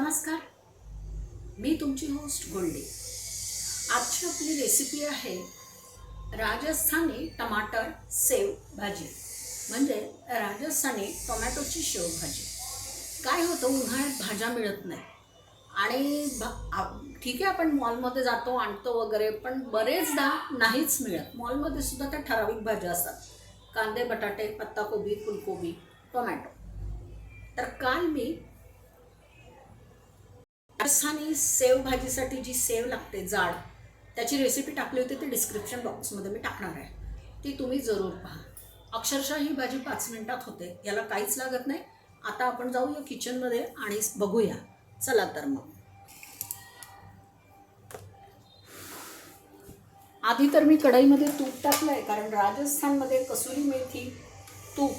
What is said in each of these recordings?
नमस्कार. मी तुमची होस्ट गोल्डी. आजची आपली रेसिपी आहे राजस्थानी टमाटर सेव भाजी. म्हणजे राजस्थानी टोमॅटोची शेव भाजी. काय होतं उन्हाळ्यात भाज्या मिळत नाही. आणि भा- ठीक आहे आपण मॉलमध्ये जातो आणतो वगैरे पण बरेचदा नाहीच मिळत. मॉलमध्ये सुद्धा त्या ठराविक भाज्या असतात. कांदे बटाटे पत्ताकोबी फुलकोबी टोमॅटो. तर काल मी राजस्थानी सेव भाजीसाठी जी सेव लागते जाड त्याची रेसिपी टाकली होती ती डिस्क्रिप्शन बॉक्समध्ये मी टाकणार आहे. ती तुम्ही जरूर पहा. अक्षरशः ही भाजी पाच मिनिटात होते याला काहीच लागत नाही. आता आपण जाऊया किचनमध्ये आणि बघूया. चला तर मग. आधी तर मी कढईमध्ये तूप टाकलं आहे कारण राजस्थानमध्ये कसुरी मेथी तूप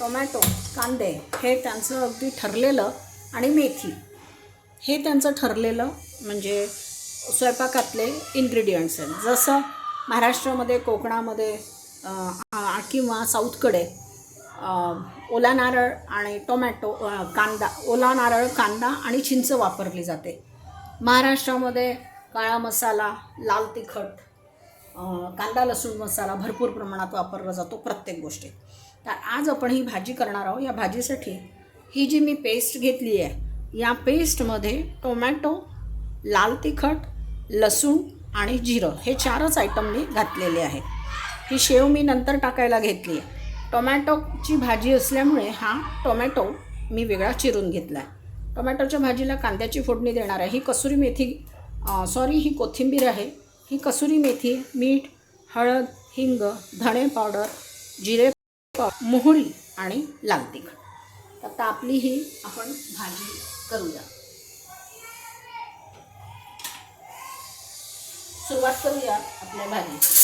टोमॅटो कांदे हे त्यांचं अगदी ठरलेलं आणि मेथी. हे त्यांचं ठरलेलं म्हणजे स्वयंपाकातले इन्ग्रेडियंट्स आहेत. जसं महाराष्ट्रामध्ये कोकणामध्ये किंवा साऊथकडे ओला नारळ आणि टोमॅटो कांदा ओला नारळ कांदा आणि चिंच वापरली जाते. महाराष्ट्रामध्ये काळा मसाला लाल तिखट कांदा लसूण मसाला भरपूर प्रमाणात वापरला जातो प्रत्येक गोष्टीत. तर आज आपण ही भाजी करणार आहोत. या भाजीसाठी ही जी मी पेस्ट घेतली आहे या पेस्टमध्ये टोमॅटो लाल तिखट लसूण आणि जिरं हे चारच आयटम मी घातलेले आहेत. ही शेव मी नंतर टाकायला घेतली आहे. टोमॅटोची भाजी असल्यामुळे हा टोमॅटो मी वेगळा चिरून घेतला आहे टोमॅटोच्या भाजीला कांद्याची फोडणी देणार आहे. ही कसुरी मेथी सॉरी ही कोथिंबीर आहे. ही कसुरी मेथी मीठ हळद हिंग धणे पावडर जिरे पावडर मोहरी आणि लाल तिखट. आता आपली ही आपण भाजी करूया. सुरुवात करूया आपल्या भाजीची.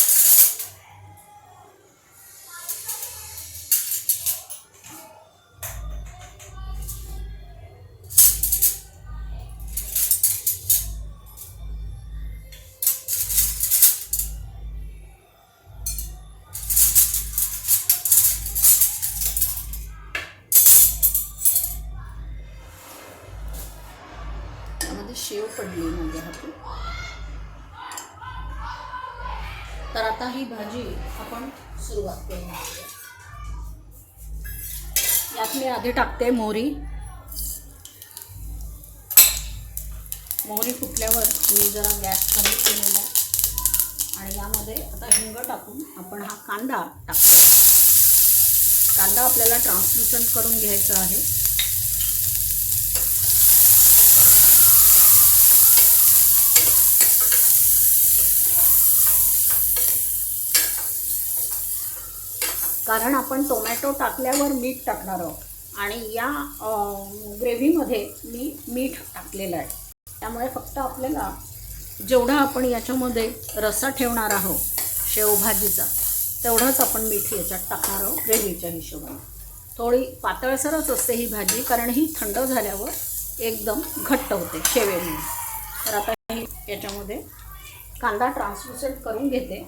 तर आता ही भाजी आपण सुरुवात करूया यात मी आधी टाकते मोहरी. मोहरी फुटल्यावर मी जरा गॅस कमी केलेला आणि यामध्ये आता हिंग टाकून आपण हा कांदा टाकतो कांदा आपल्याला ट्रान्सल्युसंट करून घ्यायचा आहे. कारण आपण टोमॅटो टाकल्यावर मीठ टाकणार आहोत. आणि या ग्रेव्हीमध्ये मी मीठ टाकलेलं आहे. त्यामुळे फक्त आपल्याला जेवढा आपण याच्यामध्ये रस्सा ठेवणार आहोत शेवभाजीचा तेवढंच आपण मीठ याच्यात टाकणार आहोत ग्रेव्हीच्या हिशोबाने. थोडी पातळसरच असते ही भाजी कारण ही थंड झाल्यावर एकदम घट्ट होते शेवेमुळे. तर आता मी याच्यामध्ये कांदा ट्रान्सलुसेट करून घेते.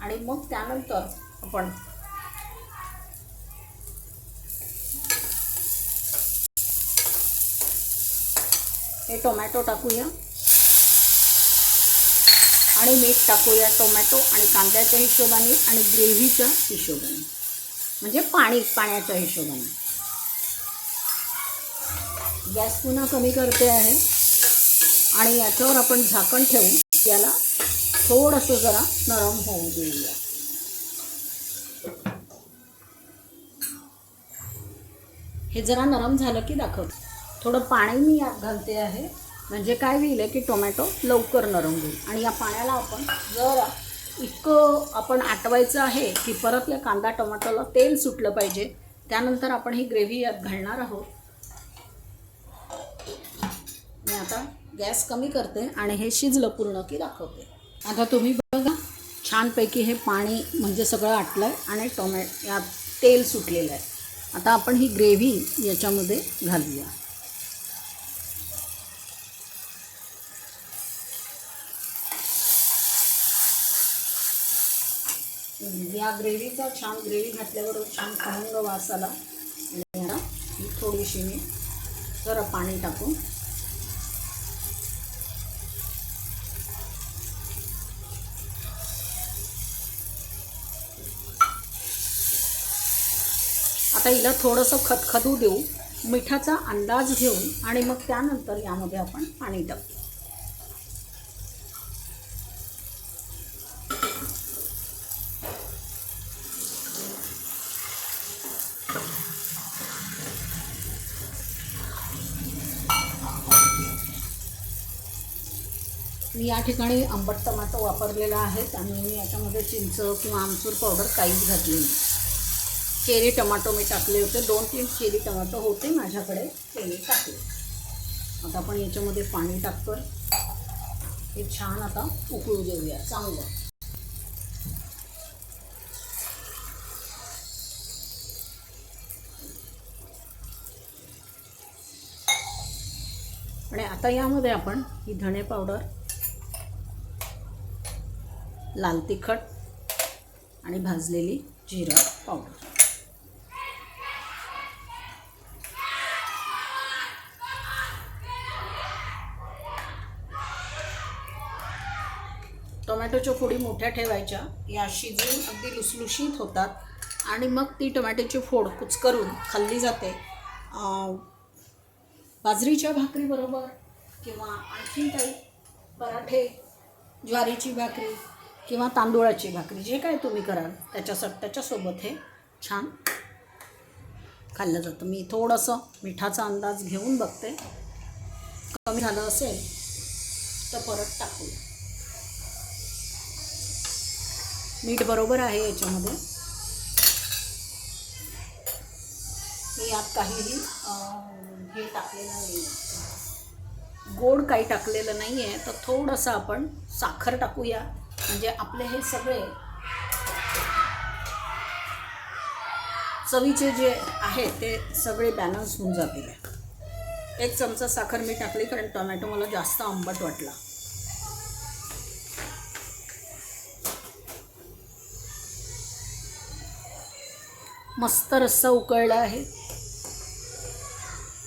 आणि मग त्यानंतर आपण हे टोमॅटो टाकूया. आणि मीठ टाकूया टोमॅटो आणि कांद्याच्या हिशोबाने आणि ग्रेव्हीच्या हिशोबाने. म्हणजे पाणी पाण्याच्या हिशोबाने. गॅस पुन्हा कमी करते आहे. आणि याच्यावर आपण झाकण ठेवून याला थोडंसं जरा नरम होऊ देऊया. हे जरा नरम झालं की दाखवतो. थोडं पाणी मी यात घालते आहे. म्हणजे काय होईल की टोमॅटो लवकर नरम होईल. आणि या पाण्याला आपण जर इतकं आपण आटवायचं आहे की परत या कांदा टोमॅटोला तेल सुटलं पाहिजे. त्यानंतर आपण ही ग्रेव्ही यात घालणार आहोत. मी आता गॅस कमी करते आणि हे शिजलं पूर्ण की दाखवते. आता तुम्ही बघा छानपैकी हे पाणी म्हणजे सगळं आटलं आहे आणि टोमॅ यात तेल सुटलेलं आहे. आता आपण ही ग्रेव्ही याच्यामध्ये घालूया. म्हणजे या ग्रेव्हीचा छान ग्रेव्ही घातल्यावर छान खमंग वास आला थोडीशी मी जरा पाणी टाकून आता हिला थोडंसं खतखदू देऊ मिठाचा अंदाज घेऊन आणि मग त्यानंतर यामध्ये आपण पाणी टाकू. मी या ठिकाणी आंबट टमाटो वापरलेला आहे त्यामुळे मी याच्यामध्ये चिंच किंवा आमचूर पावडर काहीच घातली नाही. चेरी टमाटो मी टाकले होते. दोन तीन चेरी टमाटो होते माझ्याकडे. ते मी टाकले. आता आपण याच्यामध्ये पाणी टाकतो. हे छान आता उकळू देऊया. चांगलं. आणि आता यामध्ये आपण ही धणे पावडर लाल तिखट आणि भाजलेली जिरा पावडर. टोमॅटोच्या फोडी मोठ्या ठेवायच्या. या शिजून अगदी लुसलुशीत होतात आणि मग ती टोमॅटोची फोड कुचकरून खाल्ली जाते. बाजरीच्या भाकरीबरोबर किंवा आणखी काही पराठे ज्वारीची भाकरी किंवा तांदूळाची भाकरी जे काय तुम्ही कराल त्याच्यासाठी त्याच्यासोबत हे छान खाल्लं जातं. मी थोडंसं मिठाचा अंदाज घेऊन बघते. कमी झालं असेल तर परत टाकूया. मीठ बरोबर आहे याच्यामध्ये. मी यात काहीही हे टाकलेलं नाही गोड काही टाकलेलं नाही आहे तर थोडंसं आपण साखर टाकूया. म्हणजे आपले हे सगळे चवीचे जे आहे ते सगळे बॅलन्स होऊन जातील. एक चमचा साखर मी टाकली कारण टोमॅटो मला जास्त आंबट वाटला. मस्त रस्सा उकळला आहे.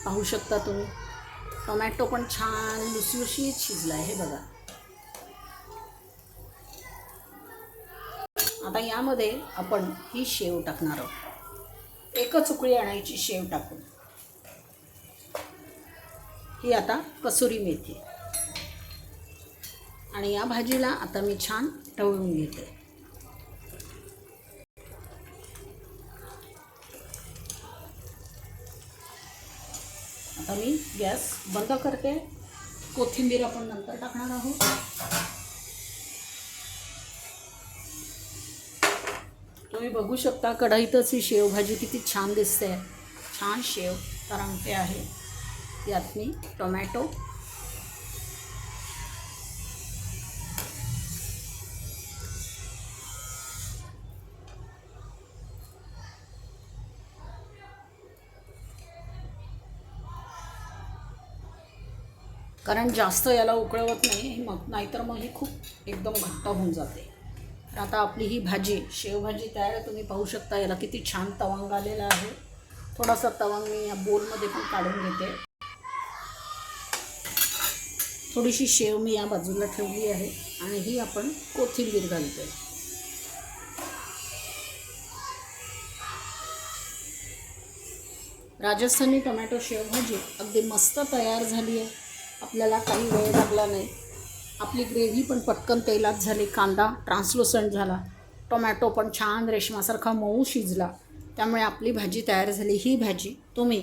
पाहू शकता तुम्ही. टोमॅटो पण छान लुसलुशीत शिजला आहे बघा. आता यामध्ये आपण ही शेव टाकणार आहोत. एकच उकळी आणायची शेव टाकून. ही आता कसुरी मेथी. आणि या भाजीला आता मी छान टवळून घेते. आता मी गॅस बंद करते. कोथिंबीर आपण नंतर टाकणार आहोत. तुम्ही बघू शकता कढईतच ही शेवभाजी किती छान दिसते. छान शेव तरंगते आहे. यात मी टोमॅटो. कारण जास्त याला उकळवत नाही मग नाहीतर मग ही खूप एकदम घट्ट होऊन जाते. आता आपली ही भाजी शेवभाजी तयार आहे. तुम्ही पाहू शकता याला किती छान तवंग आलेला आहे. थोडासा तवंग मी या बोलमध्ये पण काढून घेते. थोडीशी शेव मी या बाजूला ठेवली आहे आणि ही आपण कोथिंबीर घालतोय. राजस्थानी टोमॅटो शेवभाजी अगदी मस्त तयार झाली आहे. आपल्याला काही वेळ लागला नाही. आपली ग्रेव्ही पण पटकन तेलात झाली कांदा ट्रान्सलुसंट झाला टोमॅटो पण छान रेशमासारखा मऊ शिजला. त्यामुळे आपली भाजी तयार झाली. ही भाजी तुम्ही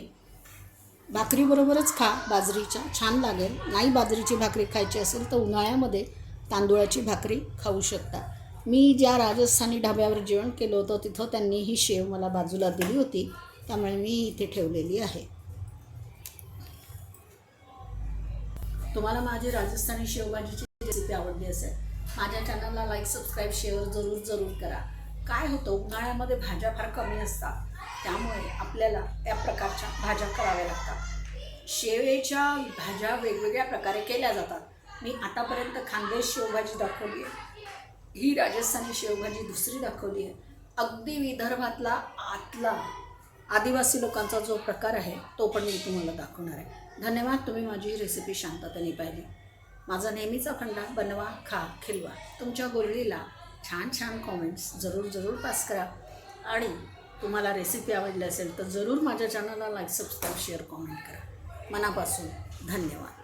भाकरीबरोबरच खा बाजरीच्या छान लागेल. नाही बाजरीची भाकरी खायची असेल तर उन्हाळ्यामध्ये तांदूळाची भाकरी खाऊ शकता. मी ज्या राजस्थानी ढाब्यावर जेवण केलं होतं तिथं त्यांनी ही शेव मला बाजूला दिली होती. त्यामुळे मी इथे ठेवलेली आहे. तुम्हाला माझी राजस्थानी शेवभाजीची रेसिपी आवडली असेल माझ्या चॅनलला लाईक सबस्क्राईब शेअर जरूर जरूर करा. काय होतं उन्हाळ्यामध्ये भाज्या फार कमी असतात. त्यामुळे आपल्याला त्या प्रकारच्या भाज्या कराव्या लागतात. शेवेच्या भाज्या वेगवेगळ्या प्रकारे केल्या जातात. मी आतापर्यंत खानदेश शेवभाजी दाखवली आहे. ही राजस्थानी शेवभाजी दुसरी दाखवली आहे. अगदी विदर्भातला आतला आदिवासी लोकांचा जो प्रकार आहे तो पण मी तुम्हाला दाखवणार आहे. धन्यवाद तुम्ही माझी रेसिपी शांततेने पाहिली. माझा नेहमीचा फंडा बनवा खा खिलवा. तुमच्या गोरडीला छान छान कॉमेंट्स जरूर जरूर पास करा. आणि तुम्हाला रेसिपी आवडली असेल तर जरूर माझ्या चॅनलला लाईक सबस्क्राईब शेअर कॉमेंट करा. मनापासून धन्यवाद.